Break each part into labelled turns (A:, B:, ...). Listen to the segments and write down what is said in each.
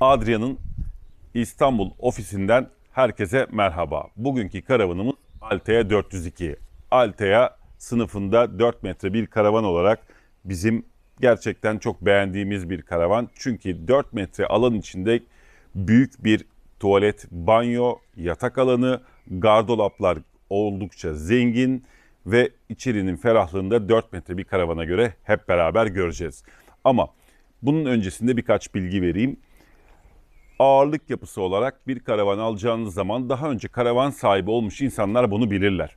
A: Adria'nın İstanbul ofisinden herkese merhaba. Bugünkü karavanımız Altea 402. Altea sınıfında 4 metre bir karavan olarak bizim gerçekten çok beğendiğimiz bir karavan. Çünkü 4 metre alan içinde büyük bir tuvalet, banyo, yatak alanı, gardolaplar oldukça zengin ve içerinin ferahlığında 4 metre bir karavana göre hep beraber göreceğiz. Ama bunun öncesinde birkaç bilgi vereyim ağırlık yapısı olarak bir karavan alacağınız zaman daha önce karavan sahibi olmuş insanlar bunu bilirler.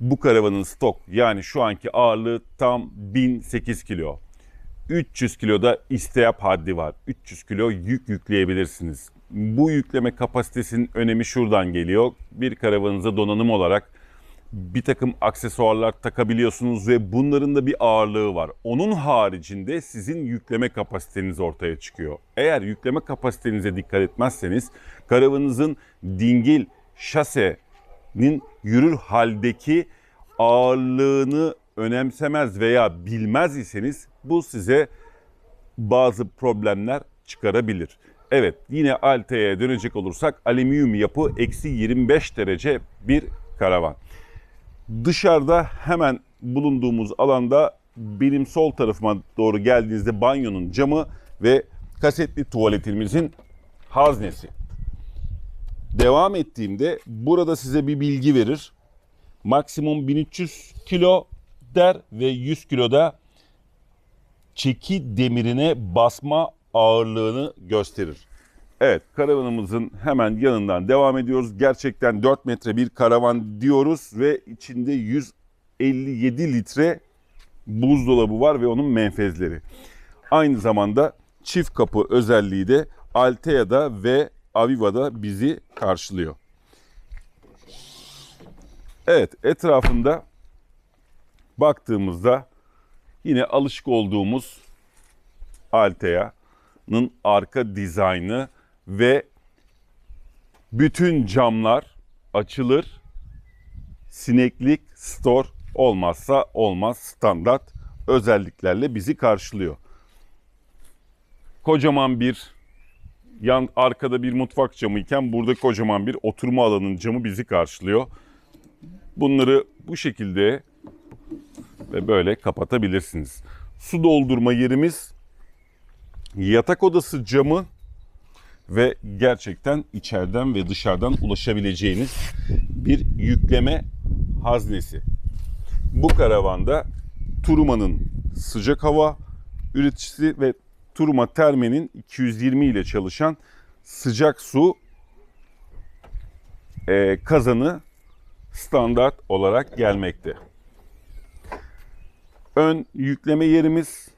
A: Bu karavanın stok yani şu anki ağırlığı tam 1008 kilo. 300 kiloda isteyap haddi var. 300 kilo yük yükleyebilirsiniz. Bu yükleme kapasitesinin önemi şuradan geliyor. Bir karavanınıza donanım olarak bir takım aksesuarlar takabiliyorsunuz ve bunların da bir ağırlığı var. Onun haricinde sizin yükleme kapasiteniz ortaya çıkıyor. Eğer yükleme kapasitenize dikkat etmezseniz karavanınızın dingil şasenin yürür haldeki ağırlığını önemsemez veya bilmez iseniz bu size bazı problemler çıkarabilir. Evet yine Altea'ya dönecek olursak alüminyum yapı eksi 25 derece bir karavan. Dışarıda hemen bulunduğumuz alanda benim sol tarafıma doğru geldiğinizde banyonun camı ve kasetli tuvaletimizin haznesi. Devam ettiğimde burada size bir bilgi verir. Maksimum 1300 kilo der ve 100 kiloda çeki demirine basma ağırlığını gösterir. Evet karavanımızın hemen yanından devam ediyoruz. Gerçekten 4 metre bir karavan diyoruz ve içinde 157 litre buzdolabı var ve onun menfezleri. Aynı zamanda çift kapı özelliği de Altea'da ve Aviva'da bizi karşılıyor. Evet etrafında baktığımızda yine alışık olduğumuz Altea'nın arka dizaynı ve bütün camlar açılır. Sineklik store olmazsa olmaz standart özelliklerle bizi karşılıyor. Kocaman bir yan arkada bir mutfak camı iken burada kocaman bir oturma alanının camı bizi karşılıyor. Bunları bu şekilde ve böyle kapatabilirsiniz. Su doldurma yerimiz yatak odası camı ve gerçekten içeriden ve dışarıdan ulaşabileceğiniz bir yükleme haznesi. Bu karavanda Turuma'nın sıcak hava üreticisi ve Turuma Terme'nin 220 ile çalışan sıcak su e, kazanı standart olarak gelmekte. Ön yükleme yerimiz,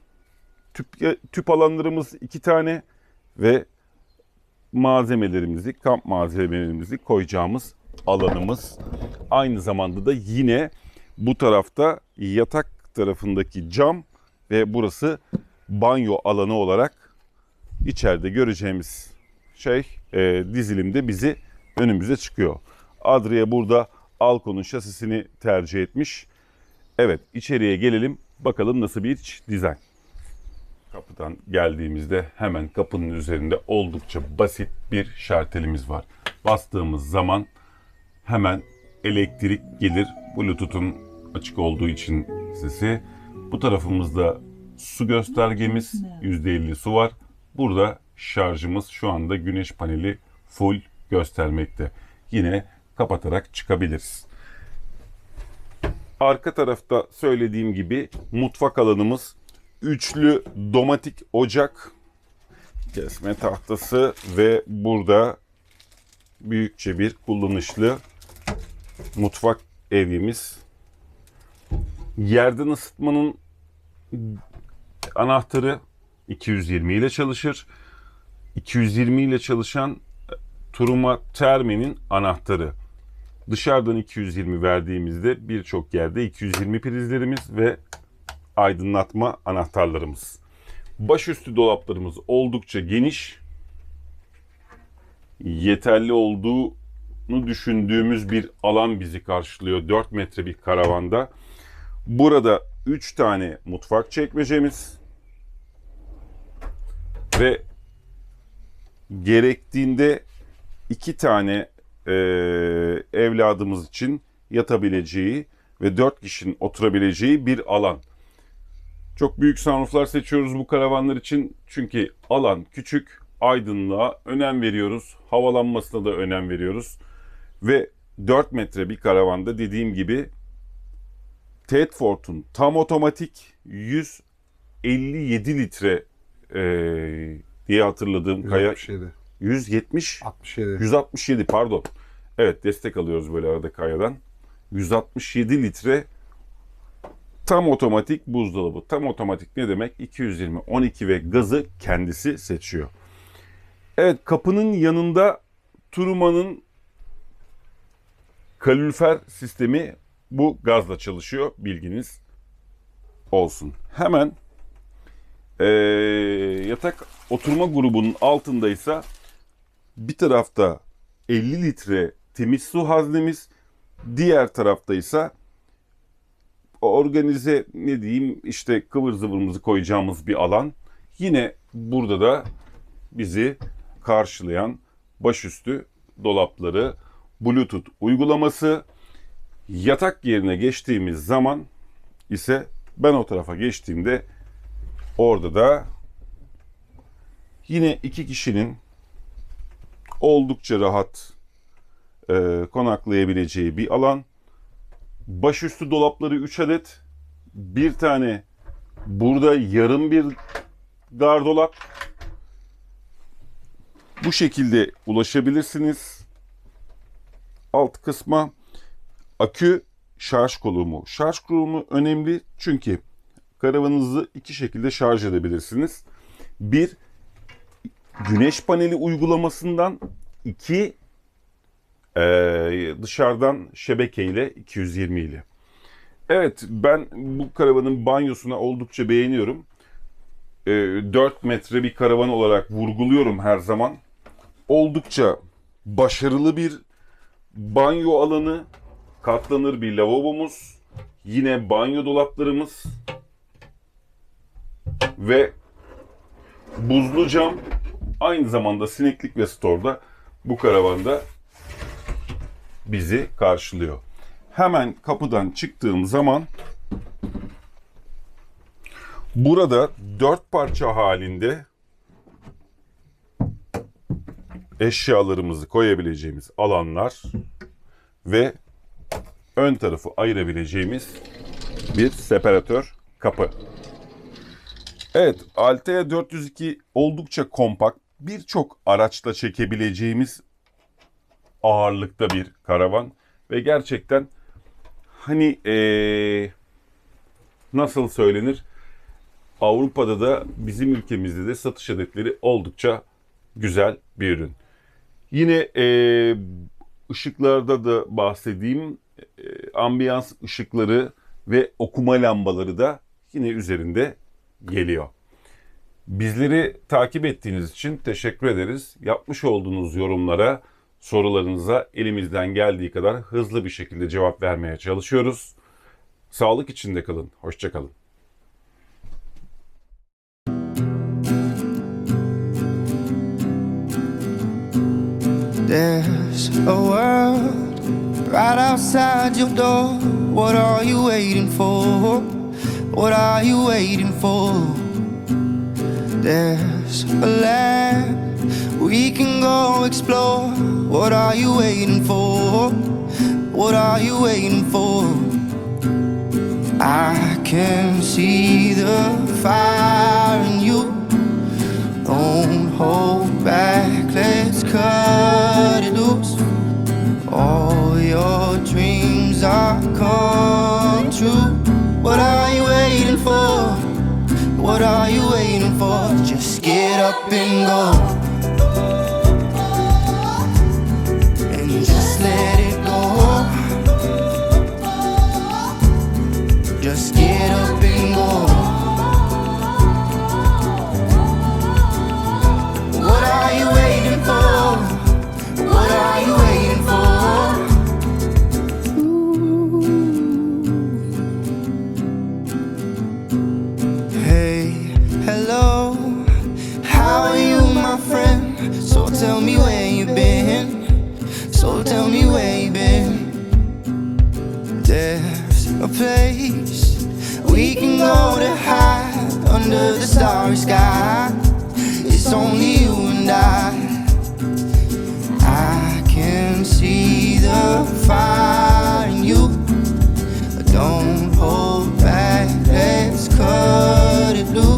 A: tüp, tüp alanlarımız iki tane ve malzemelerimizi, kamp malzemelerimizi koyacağımız alanımız. Aynı zamanda da yine bu tarafta yatak tarafındaki cam ve burası banyo alanı olarak içeride göreceğimiz şey e, dizilimde bizi önümüze çıkıyor. Adria burada Alcon'un şasisini tercih etmiş. Evet içeriye gelelim bakalım nasıl bir iç dizayn. Kapıdan geldiğimizde hemen kapının üzerinde oldukça basit bir şartelimiz var. Bastığımız zaman hemen elektrik gelir. Bluetooth'un açık olduğu için sesi. Bu tarafımızda su göstergemiz %50 su var. Burada şarjımız şu anda güneş paneli full göstermekte. Yine kapatarak çıkabiliriz. Arka tarafta söylediğim gibi mutfak alanımız üçlü domatik ocak, kesme tahtası ve burada büyükçe bir kullanışlı mutfak evimiz. Yerden ısıtmanın anahtarı 220 ile çalışır. 220 ile çalışan Turuma Termi'nin anahtarı. Dışarıdan 220 verdiğimizde birçok yerde 220 prizlerimiz ve aydınlatma anahtarlarımız. Başüstü dolaplarımız oldukça geniş. Yeterli olduğunu düşündüğümüz bir alan bizi karşılıyor 4 metre bir karavanda. Burada 3 tane mutfak çekmecemiz ve gerektiğinde iki tane e, evladımız için yatabileceği ve dört kişinin oturabileceği bir alan. Çok büyük sunrooflar seçiyoruz bu karavanlar için. Çünkü alan küçük, aydınlığa önem veriyoruz. Havalanmasına da önem veriyoruz. Ve 4 metre bir karavanda dediğim gibi Tedford'un tam otomatik 157 litre e, diye hatırladığım kaya
B: 167.
A: 170
B: 67.
A: 167 pardon. Evet destek alıyoruz böyle arada kayadan. 167 litre tam otomatik buzdolabı. Tam otomatik ne demek? 220, 12 ve gazı kendisi seçiyor. Evet kapının yanında Turuma'nın kalorifer sistemi bu gazla çalışıyor. Bilginiz olsun. Hemen eee, yatak oturma grubunun altındaysa bir tarafta 50 litre temiz su haznemiz, diğer tarafta ise organize ne diyeyim işte kıvır zıvırımızı koyacağımız bir alan. Yine burada da bizi karşılayan başüstü dolapları, Bluetooth uygulaması, yatak yerine geçtiğimiz zaman ise ben o tarafa geçtiğimde orada da yine iki kişinin oldukça rahat e, konaklayabileceği bir alan. Başüstü dolapları 3 adet. Bir tane burada yarım bir gardolap. Bu şekilde ulaşabilirsiniz. Alt kısma akü şarj kolumu. Şarj kolumu önemli çünkü karavanınızı iki şekilde şarj edebilirsiniz. Bir güneş paneli uygulamasından iki eee, dışarıdan şebekeyle 220 ile. Evet ben bu karavanın banyosuna oldukça beğeniyorum. Eee 4 metre bir karavan olarak vurguluyorum her zaman. Oldukça başarılı bir banyo alanı, katlanır bir lavabomuz, yine banyo dolaplarımız ve buzlu cam aynı zamanda sineklik ve storda bu karavanda bizi karşılıyor. Hemen kapıdan çıktığım zaman burada dört parça halinde eşyalarımızı koyabileceğimiz alanlar ve ön tarafı ayırabileceğimiz bir separatör kapı. Evet, Altea 402 oldukça kompakt, birçok araçla çekebileceğimiz ağırlıkta bir karavan ve gerçekten hani eee, nasıl söylenir? Avrupa'da da bizim ülkemizde de satış adetleri oldukça güzel bir ürün. Yine eee ışıklarda da bahsedeyim. Eee, ambiyans ışıkları ve okuma lambaları da yine üzerinde geliyor. Bizleri takip ettiğiniz için teşekkür ederiz. Yapmış olduğunuz yorumlara, sorularınıza elimizden geldiği kadar hızlı bir şekilde cevap vermeye çalışıyoruz. Sağlık içinde kalın. Hoşçakalın.
C: There's a world right outside your door. What are you waiting for? What are you waiting for? There's a land we can go explore. What are you waiting for? What are you waiting for? I can see the fire in you. Don't hold back, let's cut it loose. All your dreams are come true. What are you waiting for? What are you waiting for? Just get up and go. a place we can go to hide under the starry sky. It's only you and I. I can see the fire in you. Don't hold back, let's cut it loose.